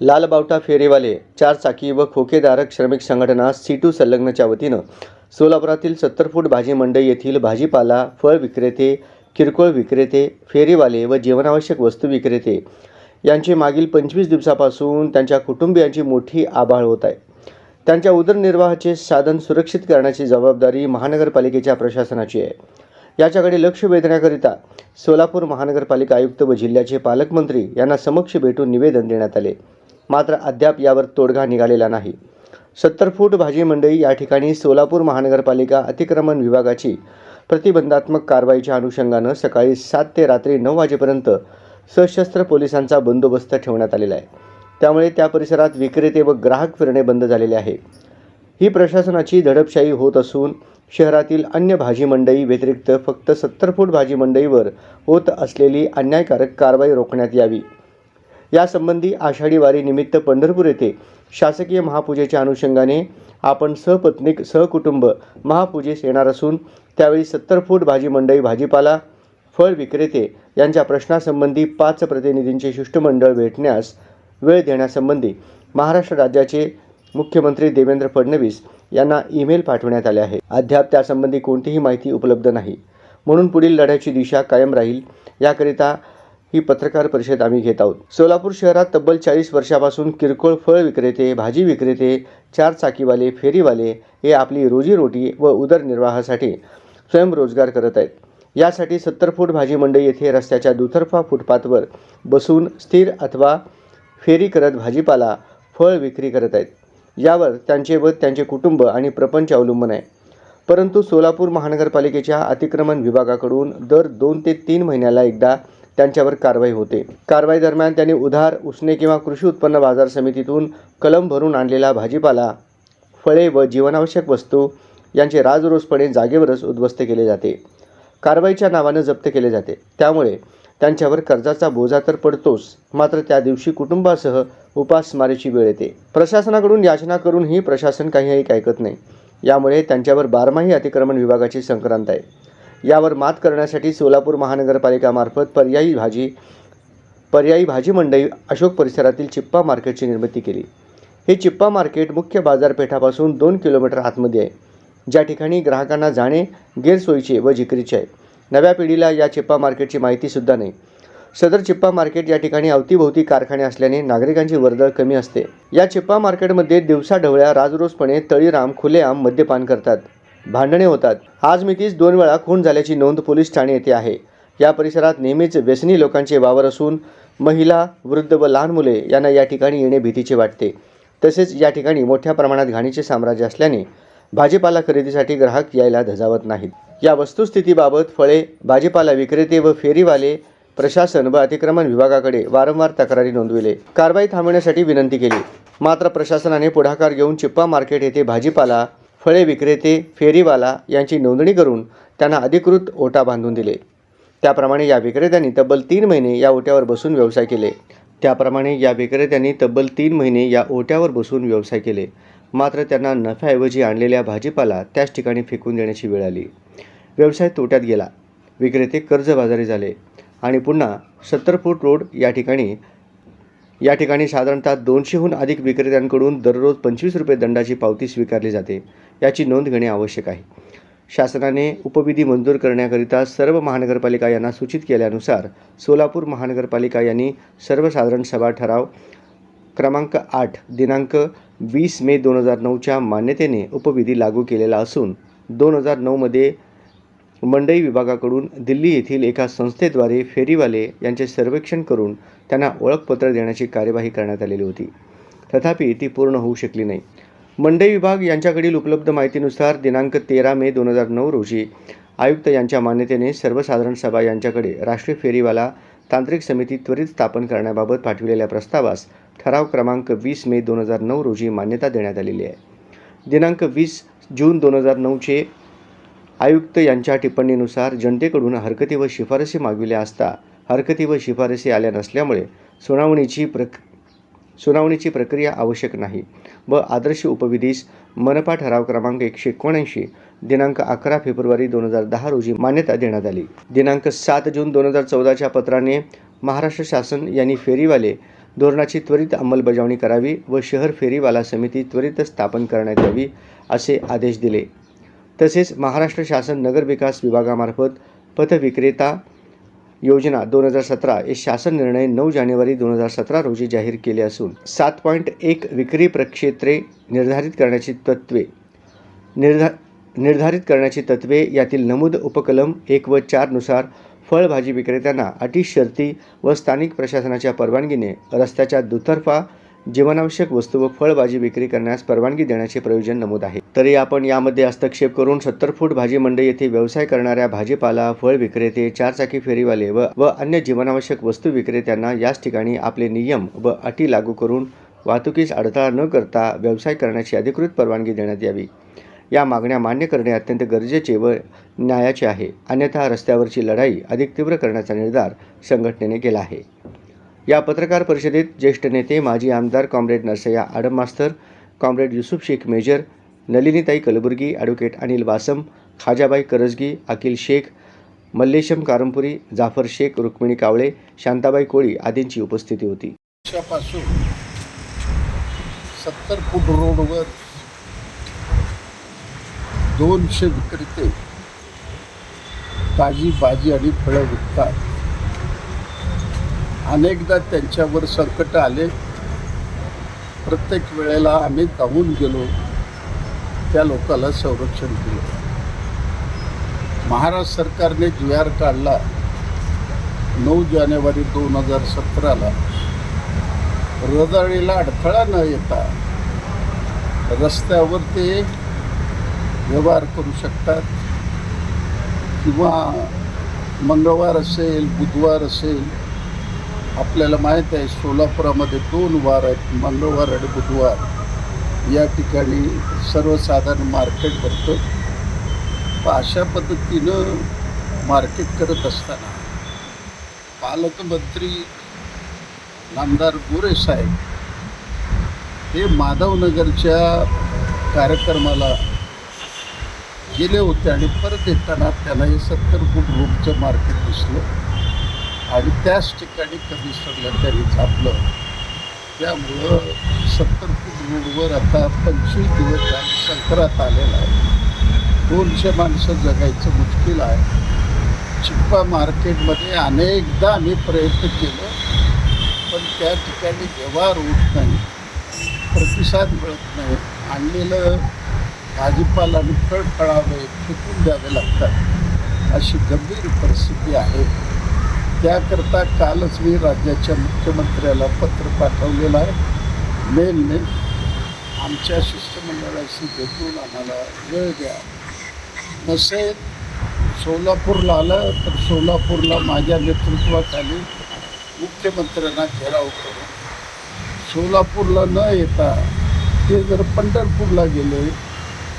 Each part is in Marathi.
लालबावटा फेरीवाले चार चाकी व खोकेदारक श्रमिक संघटना सीटू संलग्नच्या वतीनं सोलापुरातील सत्तर फूट भाजी मंडई येथील भाजीपाला फळ विक्रेते किरकोळ विक्रेते फेरीवाले व जीवनावश्यक वस्तू विक्रेते यांचे मागील पंचवीस दिवसापासून त्यांच्या कुटुंबियांची मोठी आबाळ होत आहे. त्यांच्या उदरनिर्वाहाचे साधन सुरक्षित करण्याची जबाबदारी महानगरपालिकेच्या प्रशासनाची आहे. याच्याकडे लक्ष वेधण्याकरिता सोलापूर महानगरपालिका आयुक्त व जिल्ह्याचे पालकमंत्री यांना समक्ष भेटून निवेदन देण्यात आले. मात्र अद्याप यावर तोडगा निघालेला नाही. सत्तर फूट भाजी मंडई या ठिकाणी सोलापूर महानगरपालिका अतिक्रमण विभागाची प्रतिबंधात्मक कारवाईच्या अनुषंगानं सकाळी सात ते रात्री नऊ वाजेपर्यंत सशस्त्र पोलिसांचा बंदोबस्त ठेवण्यात आलेला आहे. त्यामुळे त्या परिसरात विक्रेते व ग्राहक फिरणे बंद झालेले आहे. ही प्रशासनाची दडपशाही होत असून शहरातील अन्य भाजी मंडई व्यतिरिक्त फक्त सत्तर फूट भाजी मंडईवर होत असलेली अन्यायकारक कारवाई रोखण्यात यावी. यासंबंधी आषाढी वारी निमित्त पंढरपूर येथे शासकीय महापूजेच्या अनुषंगाने आपण सहपत्नीक सहकुटुंब महापूजेस येणार असून त्यावेळी सत्तर फूट भाजी मंडई भाजीपाला फळ विक्रेते यांच्या प्रश्नासंबंधी पाच प्रतिनिधींचे शिष्टमंडळ भेटण्यास वेळ देण्यासंबंधी महाराष्ट्र राज्याचे मुख्यमंत्री देवेंद्र फडणवीस यांना ईमेल पाठवण्यात आले आहे. अद्याप त्यासंबंधी कोणतीही माहिती उपलब्ध नाही. म्हणून पुढील लढ्याची दिशा कायम राहील. याकरिता ही पत्रकार परिषद आम्ही घेत आहोत. सोलापूर शहरात तब्बल चाळीस वर्षापासून किरकोळ फळ विक्रेते भाजी विक्रेते चार चाकीवाले फेरीवाले हे आपली रोजीरोटी व उदरनिर्वाहासाठी स्वयंरोजगार करत आहेत. यासाठी सत्तर फूट भाजी मंडई येथे रस्त्याच्या दुतर्फा फुटपाथवर बसून स्थिर अथवा फेरी करत भाजीपाला फळ विक्री करत आहेत. यावर त्यांचे व त्यांचे कुटुंब आणि प्रपंच अवलंबून आहे. परंतु सोलापूर महानगरपालिकेच्या अतिक्रमण विभागाकडून दर दोन ते तीन महिन्याला एकदा त्यांच्यावर कारवाई होते. कारवाई दरम्यान त्यांनी उधार उसने किंवा कृषी उत्पन्न बाजार समितीतून कलम भरून आणलेला भाजीपाला फळे व जीवनावश्यक वस्तू यांचे राजरोसपणे जागेवरच उद्ध्वस्त केले जाते. कारवाईच्या नावानं जप्त केले जाते. त्यामुळे त्यांच्यावर कर्जाचा बोजा तर पडतोच मात्र त्या दिवशी कुटुंबासह उपासमारीची वेळ येते. प्रशासनाकडून याचना करूनही प्रशासन काहीही ऐकत नाही. यामुळे त्यांच्यावर बारमाही अतिक्रमण विभागाची संक्रांत आहे. यावर मात करण्यासाठी सोलापूर महानगरपालिकामार्फत पर्यायी भाजी पर्यायी भाजी मंडई अशोक परिसरातील चिप्पा मार्केटची निर्मिती केली. हे चिप्पा मार्केट मुख्य बाजारपेठापासून दोन किलोमीटर आतमध्ये आहे. ज्या ठिकाणी ग्राहकांना जाणे गैरसोयीचे व जिकरीचे आहे. नव्या पिढीला या चिप्पा मार्केटची माहितीसुद्धा नाही. सदर चिप्पा मार्केट या ठिकाणी अवतीभोवती कारखाने असल्याने नागरिकांची वर्दळ कमी असते. या चिप्पा मार्केटमध्ये दिवसाढवळ्या राजरोसपणे तळीराम खुलेआम मद्यपान करतात. भांडणे होतात. आज मितीस दोन वेळा खून झाल्याची नोंद पोलीस ठाणे येथे आहे. या परिसरात नेहमीच व्यसनी लोकांचे वावर असून महिला वृद्ध व लहान मुले यांना या ठिकाणी येणे भीतीचे वाटते. तसेच या ठिकाणी मोठ्या प्रमाणात घाणीचे साम्राज्य असल्याने भाजीपाला खरेदीसाठी ग्राहक यायला धजावत नाहीत. या वस्तुस्थितीबाबत फळे भाजीपाला विक्रेते व फेरीवाले प्रशासन व अतिक्रमण विभागाकडे वारंवार तक्रारी नोंदविले. कारवाई थांबवण्यासाठी विनंती केली. मात्र प्रशासनाने पुढाकार घेऊन चिप्पा मार्केट येथे भाजीपाला फळे विक्रेते फेरीवाला यांची नोंदणी करून त्यांना अधिकृत ओटा बांधून दिले. त्याप्रमाणे या विक्रेत्यांनी तब्बल तीन महिने या ओट्यावर बसून व्यवसाय केले. त्याप्रमाणे या विक्रेत्यांनी तब्बल तीन महिने या ओट्यावर बसून व्यवसाय केले. मात्र त्यांना नफ्याऐवजी आणलेल्या भाजीपाला त्याच ठिकाणी फेकून देण्याची वेळ आली. व्यवसाय तोट्यात गेला. विक्रेते कर्जबाजारी झाले आणि पुन्हा सत्तर फूट रोड या ठिकाणी या ठिकाणी साधारणतः दोनशेहून अधिक विक्रेत्यांकडून दररोज पंचवीस रुपये दंडाची पावती स्वीकारली जाते. याची नोंद घेणे आवश्यक आहे. शासनाने उपविधी मंजूर करण्याकरिता सर्व महानगरपालिका यांना सूचित केल्यानुसार सोलापूर महानगरपालिका यांनी सर्वसाधारण सभा ठराव क्रमांक आठ दिनांक वीस मे दोन हजार नऊच्या मान्यतेने उपविधी लागू केलेला असून दोन हजार नऊमध्ये मंडई विभागाकडून दिल्ली येथील एका संस्थेद्वारे फेरीवाले यांचे सर्वेक्षण करून त्यांना ओळखपत्र देण्याची कार्यवाही करण्यात आलेली होती. तथापि ती पूर्ण होऊ शकली नाही. मंडई विभाग यांच्याकडील उपलब्ध माहितीनुसार दिनांक तेरा मे दोन हजार नऊ रोजी आयुक्त यांच्या मान्यतेने सर्वसाधारण सभा यांच्याकडे राष्ट्रीय फेरीवाला तांत्रिक समिती त्वरित स्थापन करण्याबाबत पाठविलेल्या प्रस्तावास ठराव क्रमांक वीस मे दोन हजार नऊ रोजी मान्यता देण्यात आलेली आहे. दिनांक वीस जून दोन हजार नऊचे आयुक्त यांच्या टिप्पणीनुसार जनतेकडून हरकती व शिफारसी मागविल्या असता हरकती व शिफारसी आल्या नसल्यामुळे सुनावणीची प्रक सुनावणीची प्रक्रिया आवश्यक नाही व आदर्श उपविधीस मनपा ठराव क्रमांक एकशे एकोणऐंशी दिनांक अकरा फेब्रुवारी दोन हजार दहा रोजी मान्यता देण्यात आली. दिनांक सात जून दोन हजार चौदाच्या पत्राने महाराष्ट्र शासन यांनी फेरीवाले धोरणाची त्वरित अंमलबजावणी करावी व शहर फेरीवाला समिती त्वरित स्थापन करण्यात यावी असे आदेश दिले. तसेच महाराष्ट्र शासन नगरविकास विभागामार्फत पथविक्रेता योजना दोन हजार सतरा हे शासन निर्णय नऊ जानेवारी दोन हजार सतरा रोजी जाहीर केले असून सात पॉईंट एक विक्री प्रक्षेत्रे निर्धारित करण्याची तत्त्वे निर्धा निर्धारित करण्याची तत्त्वे यातील नमूद उपकलम एक व चारनुसार फळभाजी विक्रेत्यांना अटी शर्ती व स्थानिक प्रशासनाच्या परवानगीने रस्त्याच्या दुतर्फा जीवनावश्यक वस्तू व फळभाजी विक्री करण्यास परवानगी देण्याचे प्रयोजन नमूद आहे. तरी आपण यामध्ये हस्तक्षेप करून सत्तर फूट भाजी मंडई येथे व्यवसाय करणाऱ्या भाजीपाला फळ विक्रेते चारचाकी फेरीवाले व व अन्य जीवनावश्यक वस्तू विक्रेत्यांना याच ठिकाणी आपले नियम व अटी लागू करून वाहतुकीस अडथळा न करता व्यवसाय करण्याची अधिकृत परवानगी देण्यात यावी. या मागण्या मान्य करणे अत्यंत गरजेचे व न्यायाचे आहे. अन्यथा रस्त्यावरची लढाई अधिक तीव्र करण्याचा निर्धार संघटनेने केला आहे. या पत्रकार परिषदेत ज्येष्ठ नेते माजी आमदार कॉम्रेड नरसय्या आडम मास्तर comrade Yusuf Shaikh major Nalinitai Kalburgi advocate Anil Wasam Khajabai Karajgi Akhil Shaikh Mallesham Karampuri Jafar Shaikh Rukmini Kawale Shantabai Koli आदींची उपस्थिती होती. सत्तर फूट रोडवर दोनशे विक्रेते ताजी भाजी आणि फळं विकतात. अनेकदा त्यांच्यावर संकट आले. प्रत्येक वेळेला आम्ही धावून गेलो. त्या लोकाला संरक्षण दिलं. महाराष्ट्र सरकारने जी आर काढला. नऊ जानेवारी दोन हजार सतराला. रदळीला अडथळा न येता रस्त्यावर ते व्यवहार करू शकतात. किंवा मंगळवार असेल बुधवार असेल आपल्याला माहीत आहे सोलापुरामध्ये दोन वार आहेत मंगळवार आणि बुधवार. या ठिकाणी सर्वसाधारण मार्केट भरतं व अशा पद्धतीनं मार्केट करत असताना पालकमंत्री नामदार गोरे साहेब हे माधवनगरच्या कार्यक्रमाला गेले होते आणि परत येताना त्यांना हे सत्तर फूट रोडचं मार्केट दिसलं. आणि त्याच ठिकाणी कमिशनरला त्यांनी झापलं त्यामुळं सत्तर फूट रोडवर आता पंचवीस दिवस झाले संक्रांत आलेला आहे. दोनशे माणसं जगायचं मुश्किल आहे. चिप्पा मार्केटमध्ये अनेकदा आम्ही प्रयत्न केलं पण त्या ठिकाणी व्यवहार होत नाही प्रतिसाद मिळत नाही आणलेलं भाजीपाला आणि फळ फळावे फेकून द्यावे लागतात अशी गंभीर परिस्थिती आहे. त्याकरता कालच मी राज्याच्या मुख्यमंत्र्याला पत्र पाठवलेलं आहे. मेलने आमच्या शिष्टमंडळाशी भेटून आम्हाला वेळ द्या. नसेल सोलापूरला आलं तर सोलापूरला माझ्या नेतृत्वाखाली मुख्यमंत्र्यांना घेराव करू. सोलापूरला न येता ते जर पंढरपूरला गेले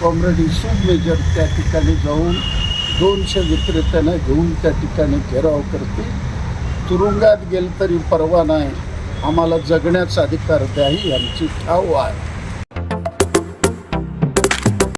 कॉम्रेड युसुफ मेजर त्या ठिकाणी जाऊन दोनशे विक्रेत्यानं घेऊन त्या ठिकाणी घेराव करतील तुरुंगात गेलं तरी परवा नाही. आम्हाला जगण्याचा अधिकार द्याही यांची आमची ठाव आहे.